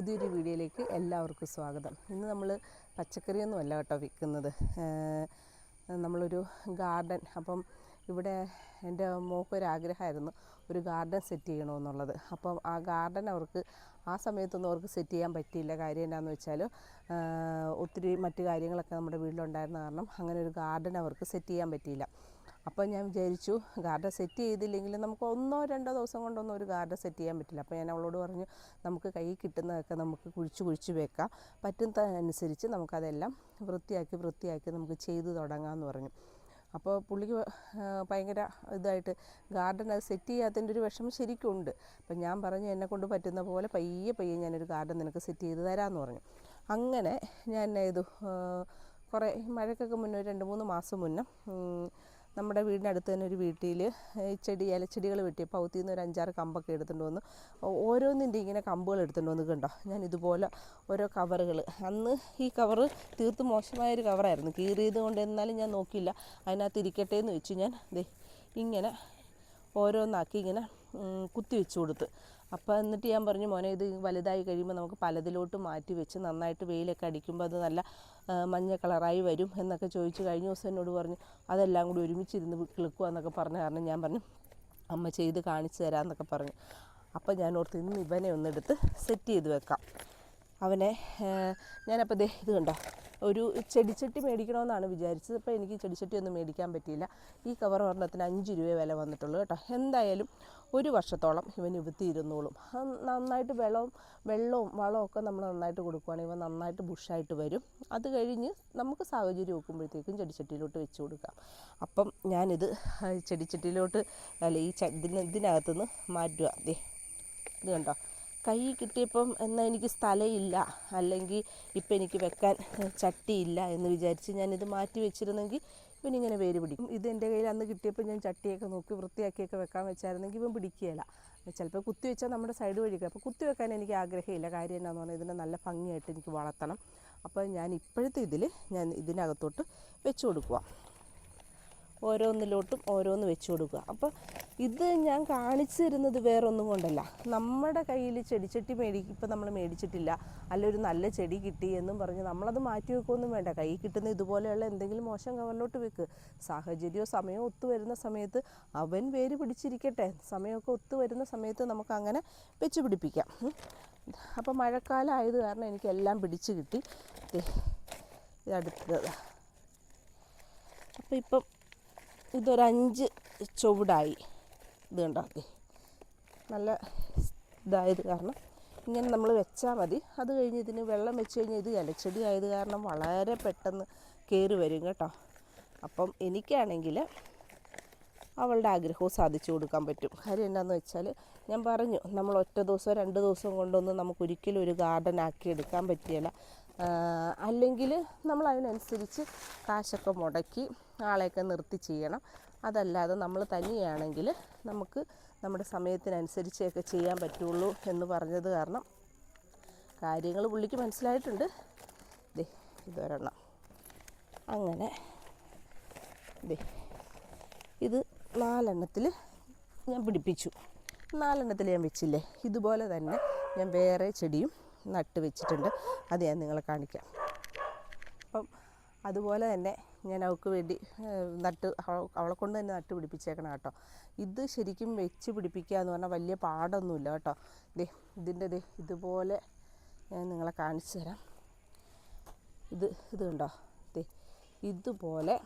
പുതിയൊരു വീഡിയോയിലേക്ക് എല്ലാവർക്കും സ്വാഗതം. ഇന്ന് നമ്മൾ പച്ചക്കറിയൊന്നും അല്ല കേട്ടോ വിൽക്കുന്നത്. നമ്മളൊരു ഗാർഡൻ. അപ്പം ഇവിടെ എന്റെ മോക്കൊരാഗ്രഹമായിരുന്നു ഒരു ഗാർഡൻ സെറ്റ് ചെയ്യണമെന്നുള്ളത്. അപ്പം ആ ഗാർഡൻ അവർക്ക് ആ സമയത്തൊന്നും അവർക്ക് സെറ്റ് ചെയ്യാൻ പറ്റിയില്ല. കാര്യം എന്താണെന്ന് വെച്ചാൽ ഒത്തിരി മറ്റു കാര്യങ്ങളൊക്കെ നമ്മുടെ വീട്ടിലുണ്ടായിരുന്ന കാരണം അങ്ങനെ ഒരു ഗാർഡൻ അവർക്ക് സെറ്റ് ചെയ്യാൻ പറ്റിയില്ല. അപ്പോൾ ഞാൻ വിചാരിച്ചു ഗാർഡൻ സെറ്റ് ചെയ്തില്ലെങ്കിൽ നമുക്ക് ഒന്നോ രണ്ടോ ദിവസം കൊണ്ടൊന്നും ഒരു ഗാർഡൻ സെറ്റ് ചെയ്യാൻ പറ്റില്ല. അപ്പോൾ ഞാൻ അവളോട് പറഞ്ഞു നമുക്ക് കൈ കിട്ടുന്നതൊക്കെ നമുക്ക് കുഴിച്ച് കുഴിച്ച് വെക്കാം. പറ്റുന്നതനുസരിച്ച് നമുക്കതെല്ലാം വൃത്തിയാക്കി വൃത്തിയാക്കി നമുക്ക് ചെയ്തു തുടങ്ങാമെന്ന് പറഞ്ഞു. അപ്പോൾ പുള്ളിക്ക് ഭയങ്കര ഇതായിട്ട് ഗാർഡൻ അത് സെറ്റ് ചെയ്യാത്തതിന്റെ ഒരു വിഷമം ശരിക്കും ഉണ്ട് അപ്പം ഞാൻ പറഞ്ഞു എന്നെ കൊണ്ട് പറ്റുന്ന പോലെ പയ്യെ പയ്യെ ഞാനൊരു ഗാർഡൻ നിനക്ക് സെറ്റ് ചെയ്ത് തരാമെന്ന് പറഞ്ഞു. അങ്ങനെ ഞാൻ ഇത് കുറേ മഴയ്ക്കൊക്കെ മുന്നേ രണ്ട് മൂന്ന് മാസം മുന്നേ നമ്മുടെ വീടിനടുത്ത് തന്നെ ഒരു വീട്ടിൽ ചെടി ഇലച്ചെടികൾ വെട്ടി പൗത്തിൽ നിന്ന് ഒരു അഞ്ചാറ് കമ്പൊക്കെ എടുത്തുകൊണ്ട് വന്നു ഓരോന്നിന്റെ ഇങ്ങനെ കമ്പുകൾ എടുത്തുകൊണ്ട് വന്ന് കണ്ടോ? ഞാൻ ഇതുപോലെ ഓരോ കവറുകൾ അന്ന് ഈ കവറ് തീർത്തും മോശമായ ഒരു കവറായിരുന്നു. കീറിയത് കൊണ്ട് എന്നാലും ഞാൻ നോക്കിയില്ല. അതിനകത്ത് ഇരിക്കട്ടെ എന്ന് വെച്ച് ഞാൻ ദേ ഇങ്ങനെ ഓരോന്നാക്കി ഇങ്ങനെ കുത്തി വെച്ച് കൊടുത്ത്. അപ്പോൾ എന്നിട്ട് ഞാൻ പറഞ്ഞു മോനെ ഇത് വലുതായി കഴിയുമ്പോൾ നമുക്ക് പലതിലോട്ട് മാറ്റി വെച്ച് നന്നായിട്ട് വെയിലൊക്കെ അടിക്കുമ്പോൾ അത് നല്ല മഞ്ഞ കളറായി വരും എന്നൊക്കെ ചോദിച്ചു കഴിഞ്ഞ ദിവസം എന്നോട് പറഞ്ഞു അതെല്ലാം കൂടി ഒരുമിച്ചിരുന്ന് കിളുക്കുക എന്നൊക്കെ പറഞ്ഞ കാരണം ഞാൻ പറഞ്ഞു അമ്മ ചെയ്ത് കാണിച്ചു തരാമെന്നൊക്കെ പറഞ്ഞു. അപ്പോൾ ഞാൻ ഓർത്ത് ഇന്ന് ഇവനെ ഒന്നെടുത്ത് സെറ്റ് ചെയ്ത് വെക്കാം. അവനെ ഞാനപ്പോൾ ദേ ഇത് കണ്ടോ ഒരു ചെടിച്ചട്ടി മേടിക്കണമെന്നാണ് വിചാരിച്ചത്. അപ്പോൾ എനിക്ക് ചെടിച്ചട്ടി ഒന്നും മേടിക്കാൻ പറ്റിയില്ല. ഈ കവർ ഒരെണ്ണത്തിന് അഞ്ച് രൂപ വില വന്നിട്ടുള്ളൂ കേട്ടോ. എന്തായാലും ഒരു വർഷത്തോളം ഇവൻ ഇരുന്നോളും നന്നായിട്ട് വെള്ളവും വെള്ളവും ഒക്കെ നമ്മൾ നന്നായിട്ട് കൊടുക്കുകയാണെങ്കിൽ ഇവ നന്നായിട്ട് ബുഷായിട്ട് വരും. അത് കഴിഞ്ഞ് നമുക്ക് സാഹചര്യം നോക്കുമ്പോഴത്തേക്കും ചെടിച്ചട്ടിയിലോട്ട് വെച്ച് കൊടുക്കാം. അപ്പം ഞാനിത് ചെടിച്ചട്ടിയിലോട്ട് അല്ല ഈ ഇതിനകത്തുനിന്ന് മാറ്റുക അതെ ഇത് കണ്ടോ? കൈ കിട്ടിയപ്പം എന്നാൽ എനിക്ക് സ്ഥലമില്ല. അല്ലെങ്കിൽ ഇപ്പം എനിക്ക് വെക്കാൻ ചട്ടിയില്ല എന്ന് വിചാരിച്ച് ഞാനിത് മാറ്റി വെച്ചിരുന്നെങ്കിൽ ഇവനിങ്ങനെ വേര് പിടിക്കും. ഇത് എന്റെ കയ്യിൽ അന്ന് കിട്ടിയപ്പോൾ ഞാൻ ചട്ടിയൊക്കെ നോക്കി വൃത്തിയാക്കിയൊക്കെ വെക്കാൻ വെച്ചായിരുന്നെങ്കിൽ ഇവൻ പിടിക്കുകയില്ല ചിലപ്പോൾ കുത്തി വെച്ചാൽ നമ്മുടെ സൈഡ് വഴിക്കുക അപ്പോൾ കുത്തി വെക്കാൻ എനിക്ക് ആഗ്രഹമില്ല. കാര്യം എന്നാന്ന് പറഞ്ഞാൽ ഇതിനെ നല്ല ഭംഗിയായിട്ട് എനിക്ക് വളർത്തണം. അപ്പോൾ ഞാൻ ഇപ്പോഴത്തെ ഇതിൽ ഞാൻ ഇതിനകത്തോട്ട് വെച്ച് കൊടുക്കുക ഓരോന്നിലോട്ടും ഓരോന്ന് വെച്ച് കൊടുക്കുക അപ്പോൾ ഇത് ഞാൻ കാണിച്ചു തരുന്നത് വേറൊന്നും കൊണ്ടല്ല. നമ്മുടെ കയ്യിൽ ചെടിച്ചട്ടി മേടി ഇപ്പം നമ്മൾ മേടിച്ചിട്ടില്ല. അല്ല ഒരു നല്ല ചെടി കിട്ടി എന്നും പറഞ്ഞ് നമ്മളത് മാറ്റി വെക്കുകയൊന്നും വേണ്ട. കൈ കിട്ടുന്ന ഇതുപോലെയുള്ള എന്തെങ്കിലും മോശം കവറിലോട്ട് വെക്ക്. സാഹചര്യമോ സമയമോ ഒത്തു വരുന്ന സമയത്ത് അവൻ വേര് പിടിച്ചിരിക്കട്ടെ. സമയമൊക്കെ ഒത്തു വരുന്ന സമയത്ത് നമുക്ക് അങ്ങനെ വെച്ച് പിടിപ്പിക്കാം. അപ്പോൾ മഴക്കാലം ആയത് കാരണം എനിക്കെല്ലാം പിടിച്ച് കിട്ടി. ദേ, ഇത് അടുത്തത് അപ്പോൾ ഇപ്പം ഇതൊരഞ്ച് ചുവടായി. ഇത് ഉണ്ടാക്കി. നല്ല ഇതായത് കാരണം ഇങ്ങനെ നമ്മൾ വെച്ചാൽ മതി. അത് കഴിഞ്ഞ് ഇതിന് വെള്ളം വെച്ച് കഴിഞ്ഞാൽ ഇത് ഇലച്ചെടി ആയത് കാരണം വളരെ പെട്ടെന്ന് കയറി വരും കേട്ടോ. അപ്പം എനിക്കാണെങ്കിൽ അവളുടെ ആഗ്രഹവും സാധിച്ചു കൊടുക്കാൻ പറ്റും. കാര്യം എന്താണെന്ന് വെച്ചാൽ ഞാൻ പറഞ്ഞു നമ്മൾ ഒറ്റ ദിവസം രണ്ട് ദിവസം കൊണ്ടൊന്നും നമുക്ക് ഒരിക്കലും ഒരു ഗാർഡൻ ആക്കി എടുക്കാൻ പറ്റിയല്ല. അല്ലെങ്കിൽ നമ്മൾ അതിനനുസരിച്ച് കാശൊക്കെ മുടക്കി ആളെയൊക്കെ നിർത്തി ചെയ്യണം. അതല്ലാതെ നമ്മൾ തനിയാണെങ്കിൽ നമുക്ക് നമ്മുടെ സമയത്തിനനുസരിച്ചൊക്കെ ചെയ്യാൻ പറ്റുള്ളൂ എന്ന് പറഞ്ഞത് കാരണം കാര്യങ്ങൾ പുള്ളിക്ക് മനസ്സിലായിട്ടുണ്ട്. ദേ ഇതൊരെണ്ണം. അങ്ങനെ. ദേ ഇത് നാലെണ്ണത്തിൽ ഞാൻ പിടിപ്പിച്ചു. നാലെണ്ണത്തിൽ ഞാൻ വെച്ചില്ലേ? ഇതുപോലെ തന്നെ ഞാൻ വേറെ ചെടിയും നട്ട് വെച്ചിട്ടുണ്ട്. അത് ഞാൻ നിങ്ങളെ കാണിക്കാം. അപ്പം അതുപോലെ തന്നെ ഞാൻ അവൾക്ക് വേണ്ടി നട്ട് അവളെ കൊണ്ട് തന്നെ നട്ട് പിടിപ്പിച്ചേക്കണം കേട്ടോ ഇത് ശരിക്കും വെച്ച് പിടിപ്പിക്കുക എന്ന് പറഞ്ഞാൽ വലിയ പാടൊന്നുമില്ല കേട്ടോ. ദേ ഇതിന്റെ ദേ ഇതുപോലെ ഞാൻ നിങ്ങളെ കാണിച്ചു തരാം. ഇത് ഇത് കണ്ടോ? ദേ ഇതുപോലെ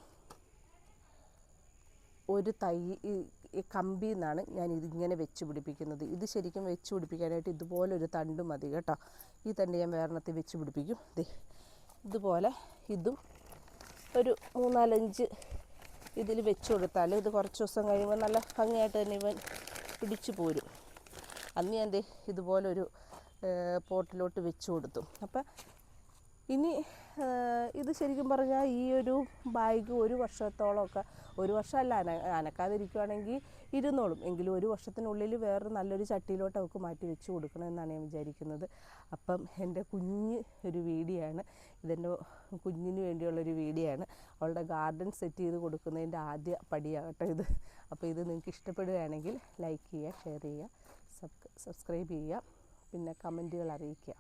ഒരു തൈ കമ്പിയിൽ നിന്നാണ് ഞാൻ ഇതിങ്ങനെ വെച്ച് പിടിപ്പിക്കുന്നത്. ഇത് ശരിക്കും വെച്ച് പിടിപ്പിക്കാനായിട്ട് ഇതുപോലെ ഒരു തണ്ട് മതി കേട്ടോ. ഈ തണ്ട് ഞാൻ വേറെണ്ണത്തിൽ വെച്ച് പിടിപ്പിക്കും. ദേ ഇതുപോലെ ഇതും ഒരു മൂന്നാലഞ്ച് ഇതിൽ വെച്ച് കൊടുത്താൽ ഇത് കുറച്ച് ദിവസം കഴിയുമ്പോൾ നല്ല ഭംഗിയായിട്ട് തന്നെ ഇവൻ പിടിച്ചു പോരും. അന്ന് ഞാൻ ഇതുപോലൊരു പോട്ടിലോട്ട് വെച്ച് കൊടുത്തു. അപ്പം ഇനി ഇത് ശരിക്കും പറഞ്ഞാൽ ഈ ഒരു ബാഗ് ഒരു വർഷത്തോളമൊക്കെ ഒരു വർഷമല്ല അന അനക്കാതിരിക്കുവാണെങ്കിൽ ഇരുന്നോളും. എങ്കിലും ഒരു വർഷത്തിനുള്ളിൽ വേറൊരു നല്ലൊരു ചട്ടിയിലോട്ട് അവൾക്ക് മാറ്റി വെച്ച് കൊടുക്കണം എന്നാണ് ഞാൻ വിചാരിക്കുന്നത്. അപ്പം എന്റെ കുഞ്ഞ് ഒരു വീടിയാണ് ഇതെന്റെ കുഞ്ഞിന് വേണ്ടിയുള്ളൊരു വീടിയാണ് അവളുടെ ഗാർഡൻ സെറ്റ് ചെയ്ത് കൊടുക്കുന്നതിന്റെ ആദ്യ പടിയാകട്ടെ ഇത്. അപ്പോൾ ഇത് നിങ്ങൾക്ക് ഇഷ്ടപ്പെടുകയാണെങ്കിൽ ലൈക്ക് ചെയ്യുക ഷെയർ ചെയ്യുക സബ് സബ്സ്ക്രൈബ് ചെയ്യുക പിന്നെ കമന്റുകൾ അറിയിക്കുക.